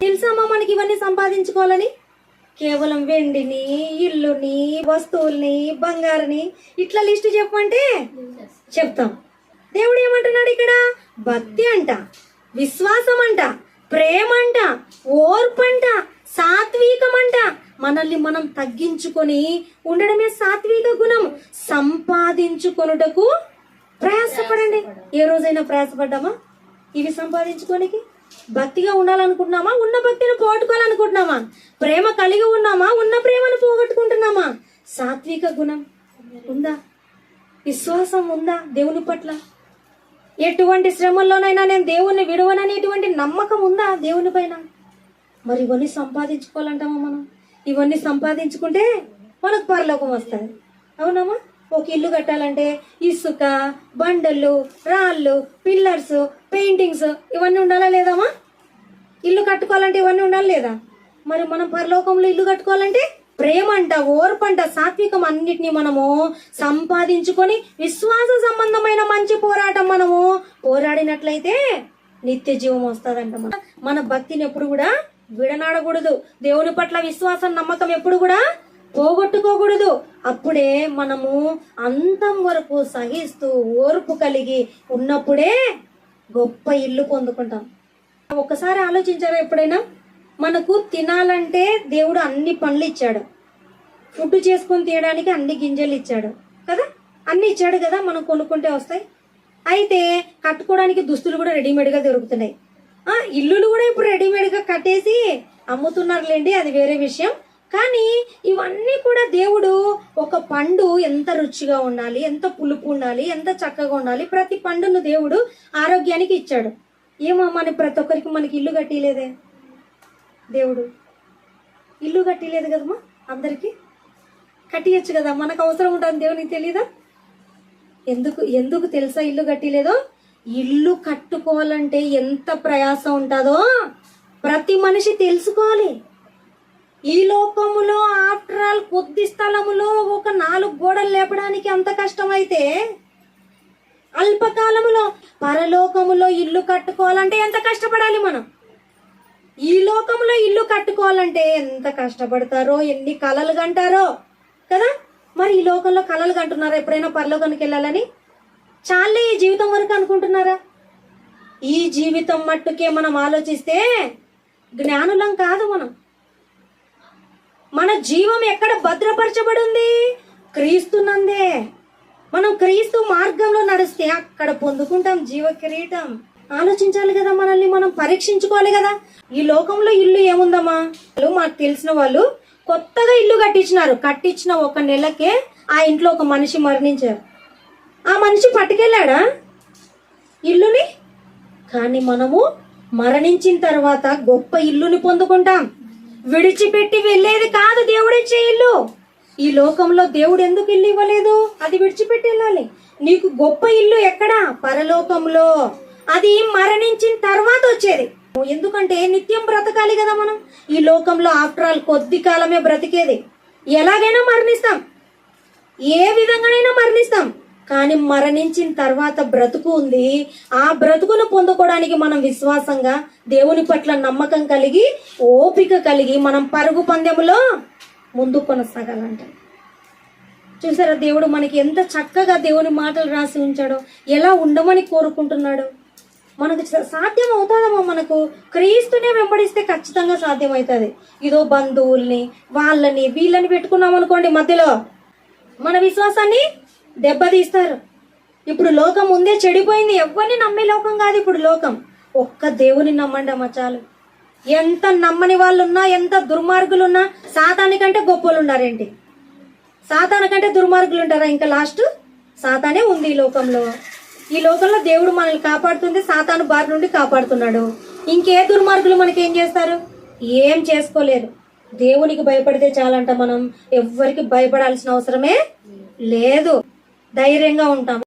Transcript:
తెలుసామా మనకి ఇవన్నీ సంపాదించుకోవాలని? కేవలం వెండిని ఇల్లుని వస్తువుల్ని బంగారుని ఇట్లా లిస్ట్ చెప్పమంటే? చెప్తాం. దేవుడు ఏమంటున్నాడు ఇక్కడ? భక్తి అంట విశ్వాసం అంట ప్రేమ అంట ఓర్పు అంట సాత్వికం అంట మనల్ని మనం తగ్గించుకొని ఉండడమే సాత్విక గుణం. సంపాదించుకొనుటకు ప్రయాసపడండి. ఏ రోజైనా ప్రయాసపడ్డామా? ఇవి సంపాదించుకోనికి? భక్తిగా ఉండాలనుకుంటున్నామా? ఉన్న భక్తిని పోగొట్టుకోవాలనుకుంటున్నామా? ప్రేమ కలిగి ఉన్నామా? ఉన్న ప్రేమను పోగొట్టుకుంటున్నామా? సాత్విక గుణం ఉందా? విశ్వాసం ఉందా దేవుని పట్ల? ఎటువంటి శ్రమల్లోనైనా నేను దేవుణ్ణి విడవననేటువంటి నమ్మకం ఉందా దేవుని పైన? మరి ఇవన్నీ సంపాదించుకోవాలంటామా మనం? ఇవన్నీ సంపాదించుకుంటే మనకు పరలోకం వస్తుంది. అవునమ్మా? ఒక ఇల్లు కట్టాలంటే ఇసుక బండలు రాళ్ళు పిల్లర్స్ పెయింటింగ్స్ ఇవన్నీ ఉండాలా లేదమ్మా ఇల్లు కట్టుకోవాలంటే ఇవన్నీ ఉండాలి లేదా? మరి మనం పరలోకంలో ఇల్లు కట్టుకోవాలంటే ప్రేమ అంట ఓర్పంట సాత్వికం అన్నిటిని మనము సంపాదించుకొని విశ్వాస సంబంధమైన మంచి పోరాటం మనము పోరాడినట్లయితే నిత్య జీవం వస్తుందంట మన మన భక్తిని ఎప్పుడు కూడా విడనాడకూడదు. దేవుని పట్ల విశ్వాసం నమ్మకం ఎప్పుడు కూడా పోగొట్టుకోకూడదు. అప్పుడే మనము అంతం వరకు సహిస్తూ ఓర్పు కలిగి ఉన్నప్పుడే గొప్ప ఇల్లు పొందుకుంటాం. ఒకసారి ఆలోచించారా ఎప్పుడైనా? మనకు తినాలంటే దేవుడు అన్ని పనులు ఇచ్చాడు. ఫుడ్ చేసుకొని తీయడానికి అన్ని గింజలు ఇచ్చాడు. కదా? అన్ని ఇచ్చాడు కదా మనం కొనుక్కుంటే వస్తాయి. అయితే కట్టుకోవడానికి దుస్తులు కూడా రెడీమేడ్గా దొరుకుతున్నాయి. ఇల్లులు కూడా ఇప్పుడు రెడీమేడ్గా కట్టేసి అమ్ముతున్నారులేండి అది వేరే విషయం. కానీ ఇవన్నీ కూడా దేవుడు ఒక పండు ఎంత రుచిగా ఉండాలి ఎంత పులుపు ఉండాలి ఎంత చక్కగా ఉండాలి ప్రతి పండును దేవుడు ఆరోగ్యానికి ఇచ్చాడు. ఏమో మన ప్రతి ఒక్కరికి మనకి ఇల్లు కట్టిలేదే దేవుడు. ఇల్లు కట్టిలేదు కదమ్మా అందరికీ? కట్టియచ్చు కదా మనకు అవసరం ఉంటుంది దేవునికి తెలీదా? ఎందుకు ఎందుకు తెలుసా ఇల్లు కట్టిలేదో? ఇల్లు కట్టుకోవాలంటే ఎంత ప్రయాసం ఉంటుందో ప్రతి మనిషి తెలుసుకోవాలి. ఈ లోకములో ఆఫ్టర్ ఆల్ కొద్ది స్థలములో ఒక నాలుగు గోడలు లేపడానికి అంత కష్టమైతే అల్పకాలములో పరలోకములో ఇల్లు కట్టుకోవాలంటే ఎంత కష్టపడాలి మనం? ఈ లోకంలో ఇల్లు కట్టుకోవాలంటే ఎంత కష్టపడతారో ఎన్ని కలలు కంటారో కదా? మరి ఈ లోకంలో కలలు కంటున్నారా? ఎప్పుడైనా పరలోకానికి వెళ్ళాలని? చాలే ఈ జీవితం వరకు అనుకుంటున్నారా? ఈ జీవితం మట్టుకే మనం ఆలోచిస్తే జ్ఞానులం కాదు మనం. మన జీవం ఎక్కడ భద్రపరచబడి ఉంది క్రీస్తునందే మనం క్రీస్తు మార్గంలో నడిస్తే అక్కడ పొందుకుంటాం జీవ కిరీటం. ఆలోచించాలి కదా మనల్ని మనం పరీక్షించుకోవాలి కదా. ఈ లోకంలో ఇల్లు ఏముందమ్మా? మాకు తెలిసిన వాళ్ళు కొత్తగా ఇల్లు కట్టించినారు. కట్టించిన ఒక నెలకే ఆ ఇంట్లో ఒక మనిషి మరణించారు. ఆ మనిషి పట్టుకెళ్ళాడా? ఇల్లుని? కానీ మనము మరణించిన తర్వాత గొప్ప ఇల్లుని పొందుకుంటాం. విడిచిపెట్టి వెళ్ళేది కాదు దేవుడిచ్చే ఇల్లు ఈ లోకంలో దేవుడు ఎందుకు ఇల్లు ఇవ్వలేదు? అది విడిచిపెట్టి వెళ్ళాలి. నీకు గొప్ప ఇల్లు ఎక్కడా? పరలోకంలో. అది మరణించిన తర్వాత వచ్చేది. ఎందుకంటే నిత్యం బ్రతకాలి కదా మనం. ఈ లోకంలో ఆఫ్టర్ ఆల్ కొద్ది కాలమే బ్రతికేది. ఎలాగైనా మరణిస్తాం. ఏ విధంగానైనా మరణిస్తాం. కానీ మరణించిన తర్వాత బ్రతుకు ఉంది. ఆ బ్రతుకును పొందుకోవడానికి మనం విశ్వాసంగా దేవుని పట్ల నమ్మకం కలిగి ఓపిక కలిగి మనం పరుగు పందెములో ముందు కొనసాగాలంట. చూసారా దేవుడు మనకి ఎంత చక్కగా దేవుని మాటలు రాసి ఉంచాడో ఎలా ఉండమని కోరుకుంటున్నాడు. మనకు సాధ్యం అవుతుందమ్మా మనకు. క్రీస్తునే వెంబడిస్తే ఖచ్చితంగా సాధ్యం అవుతుంది ఇదో బంధువుల్ని వాళ్ళని వీళ్ళని పెట్టుకున్నాం అనుకోండి మధ్యలో మన విశ్వాసాన్ని దెబ్బతీస్తారు ఇప్పుడు లోకం ముందే చెడిపోయింది. ఎవరిని నమ్మే లోకం కాదు ఇప్పుడు లోకం. ఒక్క దేవుని నమ్మండి అమ్మ చాలు. ఎంత నమ్మని వాళ్ళు ఉన్నా ఎంత దుర్మార్గులు ఉన్నా సాతానికంటే గొప్పలు ఉన్నారేంటి సాతానికంటే దుర్మార్గులు ఉంటారా ఇంకా లాస్ట్ సాతానే ఉంది ఈ లోకంలో. ఈ లోకంలో దేవుడు మనల్ని కాపాడుతుంది సాతాను బారి నుండి కాపాడుతున్నాడు. ఇంకే దుర్మార్గులు మనకి ఏం చేస్తారు? ఏం చేసుకోలేరు. దేవునికి భయపడితే చాలంట మనం. ఎవ్వరికి భయపడాల్సిన అవసరమే లేదు. ధైర్యంగా ఉంటాం